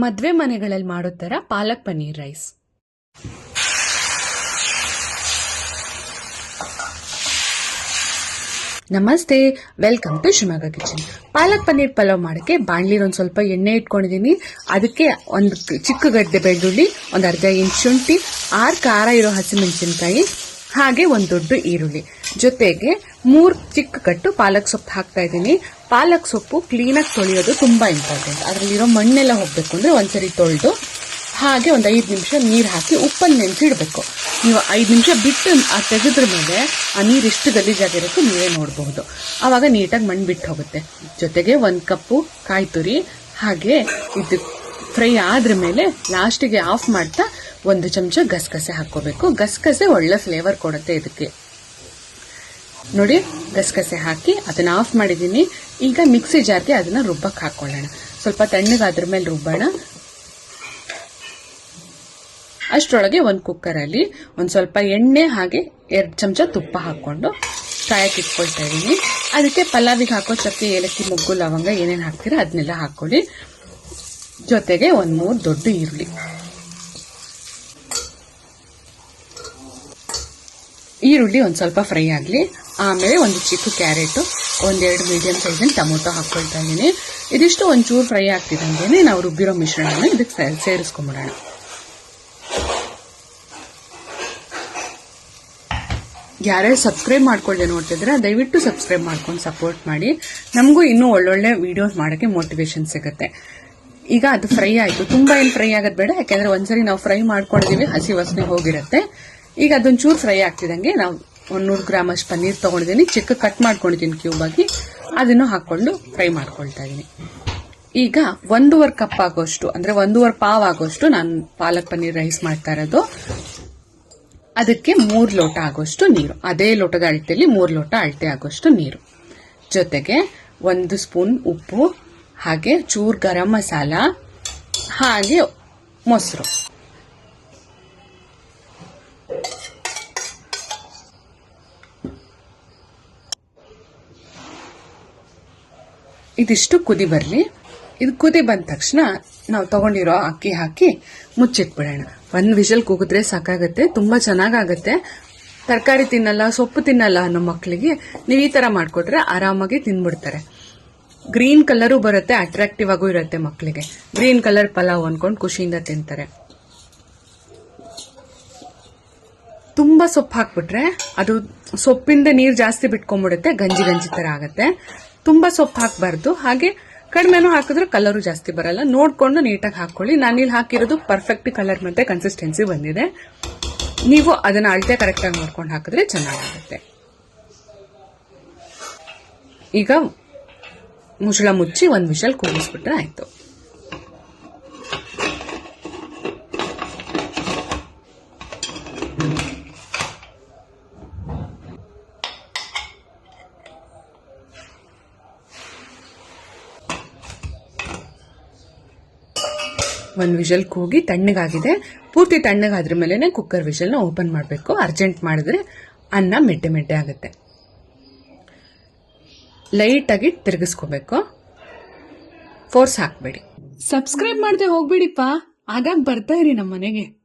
ಮದ್ವೆ ಮನೆಗಳಲ್ಲಿ ಮಾಡೋ ಥರ ಪಾಲಕ್ ಪನ್ನೀರ್ ರೈಸ್. ನಮಸ್ತೆ, welcome to Shivamogga kitchen. Palak paneer pulao ಮಾಡಕ್ಕೆ ಬಾಣಲಿಲಿ ಒಂದು ಸ್ವಲ್ಪ ಎಣ್ಣೆ ಇಟ್ಕೊಂಡಿದ್ದೀನಿ ಅದಕ್ಕೆ ಒಂದು ಚಿಕ್ಕ ಗಡ್ಡೆ ಬೆಳ್ಳುಳ್ಳಿ, ಒಂದು ಅರ್ಧ ಇಂಚ್ ಶುಂಠಿ, ಆರು ಖಾರ ಇರೋ ಹಸಿಮೆಣಸಿನ್ಕಾಯಿ, ಹಾಗೆ ಒಂದು ದೊಡ್ಡ ಈರುಳ್ಳಿ. ಜೊತೆಗೆ ಮೂರು ಚಿಕ್ಕ ಕಟ್ಟು ಪಾಲಕ್ ಸೊಪ್ಪು ಹಾಕ್ತಾ ಇದ್ದೀನಿ. ಪಾಲಕ್ ಸೊಪ್ಪು ಕ್ಲೀನಾಗಿ ತೊಳೆಯೋದು ತುಂಬಾ ಇಂಪಾರ್ಟೆಂಟ್ ಅದರಲ್ಲಿರೋ ಮಣ್ಣೆಲ್ಲ ಹೋಗಬೇಕು ಅಂದ್ರೆ ಒಂದ್ಸರಿ ತೊಳೆದು ಹಾಗೆ ಒಂದು ಐದು ನಿಮಿಷ ನೀರು ಹಾಕಿ ಉಪ್ಪಲ್ಲಿ ನೆನೆಸಿ ಇಡಬೇಕು ನೀವು ಐದು ನಿಮಿಷ ಬಿಟ್ಟು ಆ ತೆಗೆದ್ರ ಮೇಲೆ ಆ ನೀರು ಎಷ್ಟು ಗಲೀಜಾಗಿರುತ್ತೆ ನೀವೇ ನೋಡಬಹುದು ಆವಾಗ ನೀಟಾಗಿ ಮಣ್ಣು ಬಿಟ್ಟು ಹೋಗುತ್ತೆ. ಜೊತೆಗೆ ಒಂದು ಕಪ್ಪು ಕಾಯಿ ತುರಿ ಹಾಗೆ ಇದು ಫ್ರೈ ಆದ್ರ ಮೇಲೆ ಲಾಸ್ಟಿಗೆ ಆಫ್ ಮಾಡ್ತಾ ಒಂದು ಚಮಚ ಗಸಗಸೆ ಹಾಕೋಬೇಕು ಗಸಗಸೆ ಒಳ್ಳೆ ಫ್ಲೇವರ್ ಕೊಡುತ್ತೆ ಇದಕ್ಕೆ. ನೋಡಿ, ಗಸಗಸೆ ಹಾಕಿ ಅದನ್ನ ಆಫ್ ಮಾಡಿದ್ದೀನಿ. ಈಗ ಮಿಕ್ಸಿ ಜಾರ್ಗೆ ಅದನ್ನ ರುಬ್ಬಕ್ಕೆ ಹಾಕೊಳ್ಳೋಣ. ಸ್ವಲ್ಪ ತಣ್ಣಗಾದ್ರ ಮೇಲೆ ರುಬ್ಬೋಣ. ಅಷ್ಟರೊಳಗೆ ಒಂದು ಕುಕ್ಕರಲ್ಲಿ ಒಂದು ಸ್ವಲ್ಪ ಎಣ್ಣೆ ಹಾಗೆ ಎರಡು ಚಮಚ ತುಪ್ಪ ಹಾಕ್ಕೊಂಡು ಕಾಯಕ್ಕೆ ಇಟ್ಕೊಳ್ತಾ ಇದ್ದೀನಿ. ಅದಕ್ಕೆ ಪಲಾವಿಗೆ ಹಾಕೋ ಚಕ್ಕೆ, ಏಲಕ್ಕಿ, ಮೊಗ್ಗು, ಲವಂಗ ಏನೇನು ಹಾಕ್ತೀರಾ ಅದನ್ನೆಲ್ಲ ಹಾಕೊಳ್ಳಿ. ಜೊತೆಗೆ ಒಂದು ಮೂರು ದೊಡ್ಡ ಈರುಳ್ಳಿ. ಈರುಳ್ಳಿ ಒಂದು ಸ್ವಲ್ಪ ಫ್ರೈ ಆಗಲಿ. ಆಮೇಲೆ ಒಂದು ಚಿಕ್ಕ ಕ್ಯಾರೆಟು, ಒಂದೆರಡು ಮೀಡಿಯಂ ಸೈಜಿನ ಟೊಮೊಟೊ ಹಾಕ್ಕೊಳ್ತಾ ಇದ್ದೀನಿ. ಇದಿಷ್ಟು ಒಂಚೂರು ಫ್ರೈ ಆಗ್ತಿದ್ದಂಗೆ ನಾವು ರುಬ್ಬಿರೋ ಮಿಶ್ರಣನ ಇದಕ್ಕೆ ಸೇರಿಸ್ಕೊಂಬಿಡೋಣ. ಯಾರ್ಯಾರು ಸಬ್ಸ್ಕ್ರೈಬ್ ಮಾಡ್ಕೊಳ್ಳದೆ ನೋಡ್ತಿದ್ರೆ ದಯವಿಟ್ಟು ಸಬ್ಸ್ಕ್ರೈಬ್ ಮಾಡ್ಕೊಂಡು ಸಪೋರ್ಟ್ ಮಾಡಿ. ನಮಗೂ ಇನ್ನೂ ಒಳ್ಳೊಳ್ಳೆ ವಿಡಿಯೋಸ್ ಮಾಡೋಕ್ಕೆ ಮೋಟಿವೇಶನ್ ಸಿಗುತ್ತೆ. ಈಗ ಅದು ಫ್ರೈ ಆಯಿತು. ತುಂಬ ಏನು ಫ್ರೈ ಆಗೋದು ಬೇಡ, ಯಾಕೆಂದರೆ ಒಂದ್ಸರಿ ನಾವು ಫ್ರೈ ಮಾಡ್ಕೊಂಡಿದ್ದೀವಿ ಹಸಿ ವಾಸನೆ ಹೋಗಿರುತ್ತೆ. ಈಗ ಅದೊಂಚೂರು ಫ್ರೈ ಆಗ್ತಿದ್ದಂಗೆ ನಾವು ಒಂದು ನೂರು ಗ್ರಾಮ್ ಅಷ್ಟು ಪನ್ನೀರ್ ತಗೊಂಡಿದ್ದೀನಿ. ಚಿಕ್ಕ ಕಟ್ ಮಾಡ್ಕೊಂಡಿದ್ದೀನಿ ಕ್ಯೂಬ್ ಆಗಿ. ಅದನ್ನು ಹಾಕೊಂಡು ಫ್ರೈ ಮಾಡ್ಕೊಳ್ತಾ ಇದ್ದೀನಿ. ಈಗ ಒಂದೂವರೆ ಕಪ್ ಆಗೋಷ್ಟು, ಅಂದ್ರೆ ಒಂದೂವರೆ ಪಾವ್ ಆಗೋಷ್ಟು ನಾನು ಪಾಲಕ್ ಪನ್ನೀರ್ ರೈಸ್ ಮಾಡ್ತಾ ಇರೋದು. ಅದಕ್ಕೆ ಮೂರು ಲೋಟ ಆಗೋಷ್ಟು ನೀರು. ಅದೇ ಲೋಟದ ಅಳತೆಯಲ್ಲಿ ಮೂರು ಲೋಟ ಅಳತೆ ಆಗೋಷ್ಟು ನೀರು. ಜೊತೆಗೆ ಒಂದು ಸ್ಪೂನ್ ಉಪ್ಪು, ಹಾಗೆ ಚೂರ್ ಗರಂ ಮಸಾಲ, ಹಾಗೆ ಮೊಸರು. ಇದಿಷ್ಟು ಕುದಿ ಬರಲಿ. ಇದು ಕುದಿ ಬಂದ ತಕ್ಷಣ ನಾವು ತಗೊಂಡಿರೋ ಅಕ್ಕಿ ಹಾಕಿ ಮುಚ್ಚಿಟ್ಬಿಡೋಣ. ಒಂದು ವಿಷಲ್ ಕೂಗಿದ್ರೆ ಸಾಕಾಗತ್ತೆ, ತುಂಬ ಚೆನ್ನಾಗಾಗತ್ತೆ. ತರಕಾರಿ ತಿನ್ನಲ್ಲ, ಸೊಪ್ಪು ತಿನ್ನಲ್ಲ ಅನ್ನೋ ಮಕ್ಕಳಿಗೆ ನೀವು ಈ ಥರ ಮಾಡಿಕೊಟ್ರೆ ಆರಾಮಾಗಿ ತಿನ್ಬಿಡ್ತಾರೆ. ಗ್ರೀನ್ ಕಲರು ಬರುತ್ತೆ ಅಟ್ರಾಕ್ಟಿವ್ ಆಗೂ ಇರುತ್ತೆ ಮಕ್ಕಳಿಗೆ ಗ್ರೀನ್ ಕಲರ್ ಪಲಾವ್ ಅಂದ್ಕೊಂಡು ಖುಷಿಯಿಂದ ತಿಂತಾರೆ. ತುಂಬ ಸೊಪ್ಪು ಹಾಕ್ಬಿಟ್ರೆ ಅದು ಸೊಪ್ಪಿಂದ ನೀರು ಜಾಸ್ತಿ ಬಿಟ್ಕೊಂಡ್ಬಿಡುತ್ತೆ ಗಂಜಿ ಗಂಜಿ ಥರ ಆಗತ್ತೆ. ತುಂಬಾ ಸೊಪ್ಪು ಹಾಕಬಾರ್ದು. ಹಾಗೆ ಕಡಿಮೆನೂ ಹಾಕಿದ್ರೆ ಕಲರು ಜಾಸ್ತಿ ಬರಲ್ಲ. ನೋಡ್ಕೊಂಡು ನೀಟಾಗಿ ಹಾಕೊಳ್ಳಿ. ನಾನಿಲ್ಲಿ ಹಾಕಿರೋದು ಪರ್ಫೆಕ್ಟ್ ಕಲರ್ ಮತ್ತೆ ಕನ್ಸಿಸ್ಟೆನ್ಸಿ ಬಂದಿದೆ. ನೀವು ಅದನ್ನ ಅಳತೆ ಕರೆಕ್ಟಾಗಿ ನೋಡ್ಕೊಂಡು ಹಾಕಿದ್ರೆ ಚೆನ್ನಾಗಿರುತ್ತೆ ಈಗ ಮುಚ್ಚಳ ಮುಚ್ಚಿ ಒಂದು ವಿಷಲ್ ಕೂಗಿಸ್ಬಿಟ್ರೆ ಆಯ್ತು. ಒಂದು ವಿಷಲ್ ಕೂಗಿ ತಣ್ಣಗಾಗಿದೆ. ಪೂರ್ತಿ ತಣ್ಣಗಾದ್ರ ಮೇಲೆ ಕುಕ್ಕರ್ ವಿಷಲ್ನ ಓಪನ್ ಮಾಡಬೇಕು. ಅರ್ಜೆಂಟ್ ಮಾಡಿದ್ರೆ ಅನ್ನ ಮೆಡ್ಡೆ ಮೆಡ್ಡೆ ಆಗುತ್ತೆ. ಲೈಟಾಗಿ ತಿರುಗಿಸ್ಕೋಬೇಕು. ಫೋರ್ಸ್ ಹಾಕಬೇಡಿ. ಸಬ್ಸ್ಕ್ರೈಬ್ ಮಾಡದೆ ಹೋಗ್ಬಿಡಿಪ್ಪ. ಆಗಾಗ ಬರ್ತಾ ಇರಿ ನಮ್ಮ ಮನೆಗೆ.